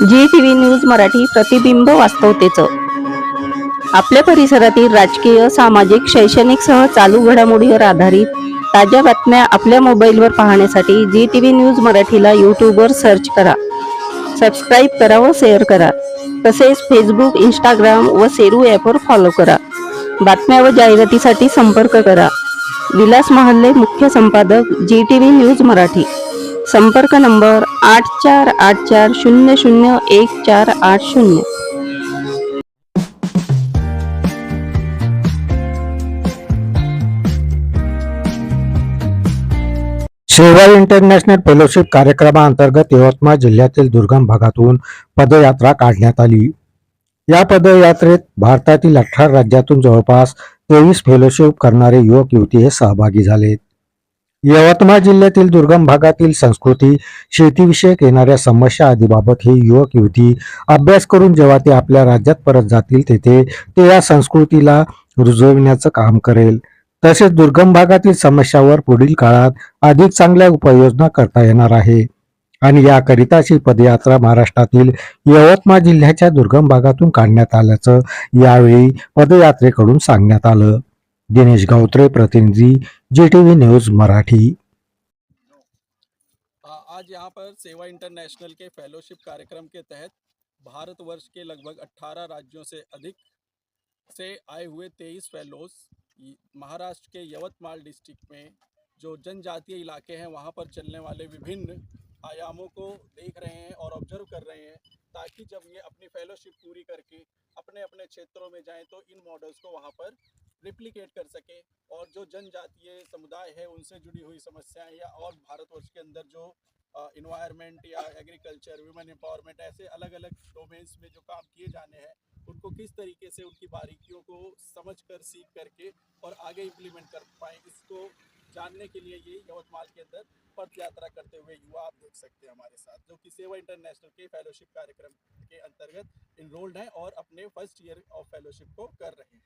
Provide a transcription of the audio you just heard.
G T V news Marathi प्रतिबिंब वास्तवतेचं. आपल्या परिसरातील राजकीय सामाजिक शैक्षणिक सह चालू घडामोडीवर आधारित ताज्या बातम्या आपल्या मोबाईलवर पाहण्यासाठी जी टी व्ही न्यूज मराठीला यूट्यूबवर सर्च करा. सबस्क्राईब करा व शेअर करा. तसेच फेसबुक इंस्टाग्राम व सेरू ॲपवर फॉलो करा. बातम्या व जाहिरातीसाठी संपर्क करा. विलास महल्ले मुख्य संपादक G T V news Marathi. संपर्क नंबर आठ चार आठ चार शून्य शून्य एक चार आठ शून्य. सेवा इंटरनॅशनल फेलोशिप कार्यक्रमाअंतर्गत यवतमाळ जिल्ह्यातील दुर्गम भागातून पदयात्रा काढण्यात आली. या पदयात्रेत भारतातील अठरा राज्यातून जवळपास तेवीस फेलोशिप करणारे युवक युवती हे सहभागी झालेत. यवतमाळ जिल्ह्यातील दुर्गम भागातील संस्कृती शेतीविषयक येणाऱ्या समस्या आदीबाबत हे युवक युवती अभ्यास करून जेव्हा ते आपल्या राज्यात परत जातील तेथे ते या संस्कृतीला रुजविण्याचं काम करेल. तसेच दुर्गम भागातील समस्यावर पुढील काळात अधिक चांगल्या उपाययोजना करता येणार आहे. आणि याकरिताची पदयात्रा महाराष्ट्रातील यवतमाळ जिल्ह्याच्या दुर्गम भागातून काढण्यात आल्याचं यावेळी पदयात्रेकडून सांगण्यात आलं. दिनेश गावत्रे, प्रतिनिधि जी टी न्यूज़, मराठी। आज यहाँ पर सेवा इंटरनेशनल के फेलोशिप कार्यक्रम के तहत भारतवर्ष के लगभग 18 राज्यों से अधिक से आए हुए 23 फेलोज महाराष्ट्र के यवतमाल डिस्ट्रिक्ट में, जो जनजातीय इलाके हैं, वहाँ पर चलने वाले विभिन्न आयामों को देख रहे हैं और ऑब्ज़र्व कर रहे हैं, ताकि जब ये अपनी फेलोशिप पूरी करके अपने अपने क्षेत्रों में जाएँ तो इन मॉडल्स को वहाँ पर रिप्लिकेट कर सके और जो जनजातीय समुदाय है, उनसे जुड़ी हुई समस्याएँ या और भारतवर्ष के अंदर जो इन्वायरमेंट या एग्रीकल्चर वुमेन एम्पावरमेंट ऐसे अलग अलग डोमेन्स में जो काम किए जाने हैं, उनको किस तरीके से उनकी बारीकियों को समझ कर सीख करके और आगे इम्प्लीमेंट कर पाए, इसको जानने के लिए ये यवतमाल के अंदर पद यात्रा करते हुए युवा आप देख सकते हैं हमारे साथ, जो कि सेवा इंटरनेशनल के फेलोशिप कार्यक्रम के अंतर्गत इनरोल्ड हैं और अपने फ़र्स्ट ईयर ऑफ़ फेलोशिप को कर रहे हैं।